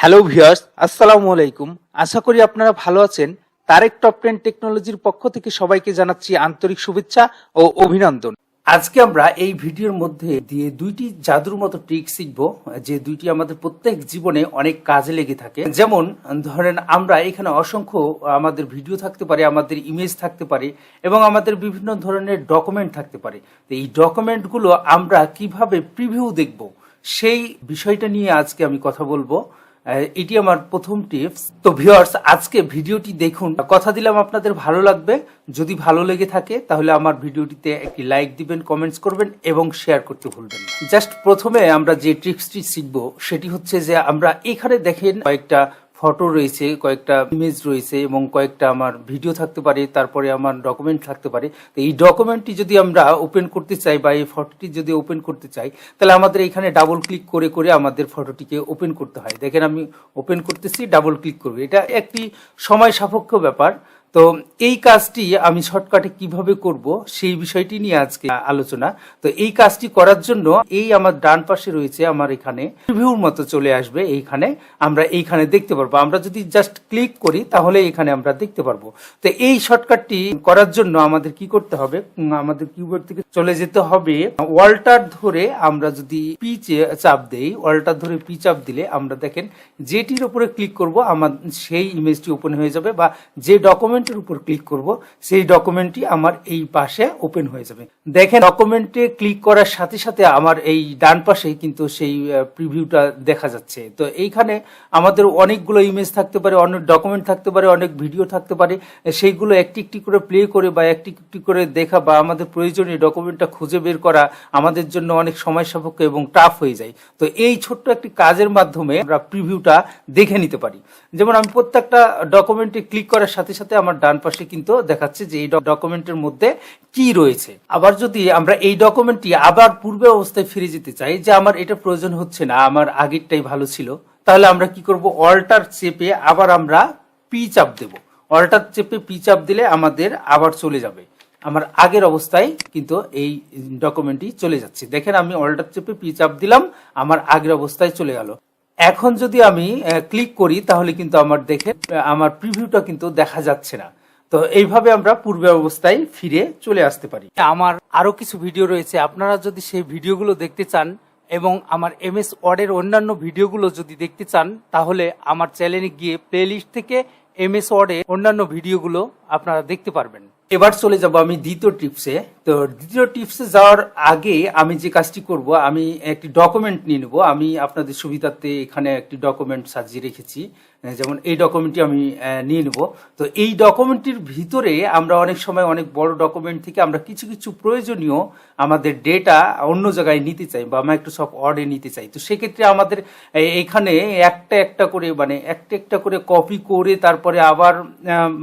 Hello viewers আসসালামু আলাইকুম। আশা করি আপনারা ভালো আছেন। তারেক টপ টেন টেকনোলজির পক্ষ থেকে সবাইকে জানাচ্ছি আন্তরিক শুভেচ্ছা ও অভিনন্দন। আজকে আমরা এই ভিডিওর মধ্যে দিয়ে দুইটি জাদুর মতো ট্রিক শিখব, যে দুইটি আমাদের প্রত্যেক জীবনে অনেক কাজে লেগে থাকে। যেমন, ধরেন আমরা এখানে অসংখ্য আমাদের ভিডিও থাকতে পারে, আমাদের ইমেজ থাকতে পারে, এবং আমাদের বিভিন্ন ধরনের ডকুমেন্ট থাকতে পারে। তো এই ডকুমেন্টগুলো আমরা কীভাবে প্রিভিউ দেখব, সেই বিষয়টা নিয়ে আজকে আমি কথা বলব। এটি আমার প্রথম টিপস তো ভিউয়ার্স আজকে ভিডিওটি দেখুন। কথা দিলাম আপনাদের ভালো লাগবে। যদি ভালো লেগে থাকে, তাহলে আমার ভিডিওটিতে একটি লাইক দিবেন কমেন্টস করবেন এবং শেয়ার করতে ভুলবেন জাস্ট প্রথমে আমরা যে টিপসটি শিখব, সেটি হচ্ছে যে আমরা এখানে দেখেন কয়েকটা ফটো রয়েছে, কয়েকটা ইমেজ রয়েছে এবং কয়েকটা আমার ভিডিও থাকতে পারে, তারপরে আমার ডকুমেন্ট থাকতে পারে। তো এই ডকুমেন্টটি যদি আমরা ওপেন করতে চাই বা এই ফটোটি যদি ওপেন করতে চাই, তাহলে আমাদের এখানে ডাবল ক্লিক করে করে আমাদের ফটোটিকে ওপেন করতে হয়। দেখেন আমি ওপেন করতেছি ডাবল ক্লিক করব। এটা একটি সময় সাপেক্ষ ব্যাপার। তো এই কাজটি আমি শর্টকাটে কীভাবে করব সেই বিষয়টি নিয়ে আজকে আলোচনা। তো এই কাজটি করার জন্য এই আমার ডান পাশে রয়েছে আমার এখানে প্রিভিউর মতো চলে আসবে এইখানে। আমরা এইখানে দেখতে পারব। আমরা যদি জাস্ট ক্লিক করি তাহলে এখানে আমরা দেখতে পারব। তো এই শর্টকাটটি করার জন্য আমাদের কি করতে হবে? আমাদের কিবোর্ড থেকে চলে যেতে হবে। ওয়ালটার ধরে আমরা যদি পি চাপ দেই, ওয়ালটার ধরে পি চাপ দিলে আমরা দেখেন যেটির উপরে ক্লিক করব, আমার সেই ইমেজটি ওপেন হয়ে যাবে বা যে ডকুমেন্টের উপর ক্লিক করব, সেই ডকুমেন্টটি আমার এই পাশে ওপেন হয়ে যাবে। দেখেন ডকুমেন্টে ক্লিক করার সাথে সাথে আমার এই ডান পাশে কিন্তু সেই প্রিভিউটা দেখা যাচ্ছে। তো এইখানে আমাদের অনেকগুলো ইমেজ থাকতে পারে, অনেক ডকুমেন্ট থাকতে পারে, অনেক ভিডিও থাকতে পারে। সেইগুলো একটি একটি করে প্লে করে বা একটি একটি করে দেখা বা আমাদের প্রয়োজনীয় ডকুমেন্টটা খুঁজে বের করা আমাদের জন্য অনেক সময় সাপেক্ষ এবং টাফ হয়ে যায়। তো এই ছোট্ট একটি কাজের মাধ্যমে আমরা প্রিভিউটা দেখে নিতে পারি। যেমন আমি প্রত্যেকটা ডকুমেন্টে ক্লিক করার সাথে সাথে আমার ডান পাশে কিন্তু দেখাচ্ছে যে এই ডকুমেন্টের মধ্যে কি রয়েছে। আবার যদি আমরা এই ডকুমেন্টটি আবার পূর্বে অবস্থায় ফিরে যেতে চাই যে আমার এটা প্রয়োজন হচ্ছে না, আমার আগেরটাই ভালো ছিল, তাহলে আমরা কি করব? অল্টার চেপে আবার আমরা পি চাপ দেব। অল্টার চেপে পি চাপ দিলে আমাদের আবার চলে যাবে। আমার আগের অবস্থায় কিন্তু এই ডকুমেন্টটি চলে যাচ্ছে। দেখেন আমি অল্টার চেপে পি চাপ দিলাম, আমার আগের অবস্থায় চলে গেল। এখন যদি আমি ক্লিক করি, তাহলে কিন্তু আমার দেখে আমার প্রিভিউটা কিন্তু দেখা যাচ্ছে না। তো এইভাবে আমরা পূর্বে অবস্থায় ফিরে চলে আসতে পারি। আমার আরও কিছু ভিডিও রয়েছে। আপনারা যদি সেই ভিডিওগুলো দেখতে চান এবং আমার এম এস ওয়ার্ডের অন্যান্য ভিডিওগুলো যদি দেখতে চান, তাহলে আমার চ্যানেলে গিয়ে প্লেলিস্ট থেকে এম এস ওয়ার্ডে অন্যান্য ভিডিওগুলো আপনারা দেখতে পারবেন। এবার চলে যাব আমি দ্বিতীয় টিপসে তো দ্বিতীয় টিপসে যাওয়ার আগে আমি যে কাজটি করব, আমি একটি ডকুমেন্ট নিয়ে নেব। আমি আপনাদের সুবিধার্থে এখানে একটি ডকুমেন্ট সাজিয়ে রেখেছি। যেমন এই ডকুমেন্টটি আমি নিয়ে নেব। তো এই ডকুমেন্টটির ভিতরে আমরা অনেক সময় অনেক বড় ডকুমেন্ট থেকে আমরা কিছু কিছু প্রয়োজনীয় আমাদের ডেটা অন্য জায়গায় নিতে চাই বা মাইক্রোসফট ওয়ার্ডে নিতে চাই। তো সেক্ষেত্রে আমাদের এখানে একটা একটা করে মানে একটা একটা করে কপি করে তারপরে আবার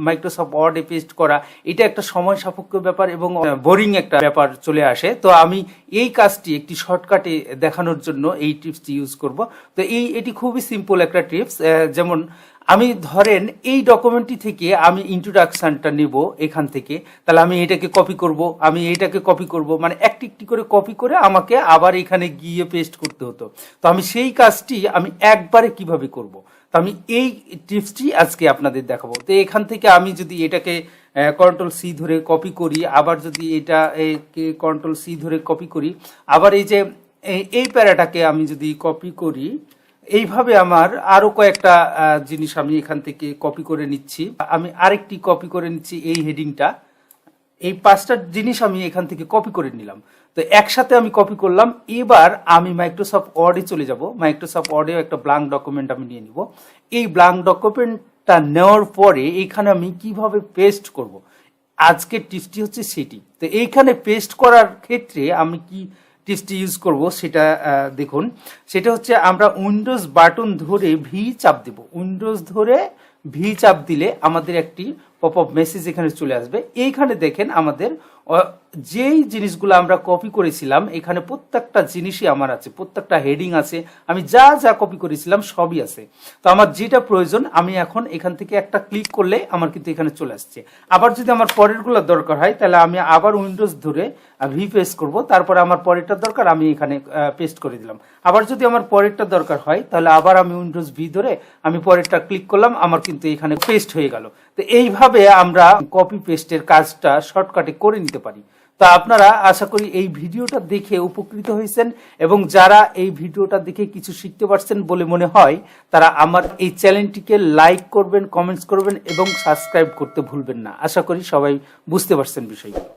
মাইক্রোসফট ওয়ার্ডে পেস্ট করা, এটা একটা সময় সাপেক্ষ ব্যাপার এবং বোরিং একটা ব্যাপার চলে আসে। তো আমি এই কাজটি একটি শর্টকাটে দেখানোর জন্য এই টিপসটি ইউজ করব। তো এই, এটি খুবই সিম্পল একটা টিপস যেমন আমি ধরেন এই ডকুমেন্টটি থেকে আমি ইন্ট্রোডাকশানটা নেব এখান থেকে, তাহলে আমি এটাকে কপি করব, আমি এটাকে কপি করব মানে একটি একটি করে কপি করে আমাকে আবার এখানে গিয়ে পেস্ট করতে হতো। তো আমি সেই কাজটি আমি একবারে কীভাবে করব? তো আমি এই টিপসটি আজকে আপনাদের দেখাবো। তো এখান থেকে আমি যদি এটাকে কন্ট্রোল সি ধরে কপি করি, আবার যদি এটা কন্ট্রোল সি ধরে কপি করি, আবার এই যে এই- প্যারাটাকে আমি যদি কপি করি এইভাবে আমার আরও কয়েকটা জিনিস আমি এখান থেকে কপি করে নিচ্ছি। আমি আরেকটি কপি করে নিচ্ছি এই হেডিংটা এই পাঁচটা জিনিস আমি এখান থেকে কপি করে নিলাম। তো একসাথে আমি কপি করলাম। এবার আমি মাইক্রোসফট ওয়ার্ডে চলে যাব। মাইক্রোসফট ওয়ার্ডেও একটা ব্লাঙ্ক ডকুমেন্ট আমি নিয়ে নিব। এই ব্লাঙ্ক ডকুমেন্টটা নেওয়ার পরে এখানে আমি কীভাবে পেস্ট করব? আজকের টিপসটি হচ্ছে সেটি। তো এইখানে পেস্ট করার ক্ষেত্রে আমি কি টিপসটি ইউজ করব, সেটা দেখুন। সেটা হচ্ছে আমরা উইন্ডোজ বাটন ধরে ভি চাপ দেব। উইন্ডোজ ধরে ভি চাপ দিলে আমাদের একটি পপ মেসেজ এখানে চলে আসবে। এইখানে দেখেন আমাদের যেই জিনিসগুলো আমরা কপি করেছিলাম, এখানে প্রত্যেকটা জিনিসই আমার আছে, প্রত্যেকটা হেডিং আছে, আমি যা যা কপি করেছিলাম সবই আছে। তো আমার যেটা প্রয়োজন, আমি এখন এখান থেকে একটা ক্লিক করলে আমার কিন্তু এখানে চলে আসছে। আবার যদি আমার পরেরগুলো দরকার হয়, তাহলে আমি আবার উইন্ডোজ ধরে ভি পেস্ট করব, তারপরে আমার পরেরটা দরকার, আমি এখানে পেস্ট করে দিলাম। আবার যদি আমার পরেরটা দরকার হয়, তাহলে আবার আমি উইন্ডোজ ভি ধরে, আমি পরেরটা ক্লিক করলাম, আমার কিন্তু এখানে পেস্ট হয়ে গেল। তো এইভাবে আমরা কপি পেস্টের কাজটা শর্টকাটে করে নিতে পারি। তা আপনারা আশা করি এই ভিডিওটা দেখে উপকৃত হয়েছেন এবং যারা এই ভিডিওটা দেখে কিছু শিখতে পারছেন বলে মনে হয়, তারা আমার এই চ্যানেলটিকে লাইক করবেন, কমেন্টস করবেন এবং সাবস্ক্রাইব করতে ভুলবেন না। আশা করি সবাই বুঝতে পারছেন বিষয়গুলো।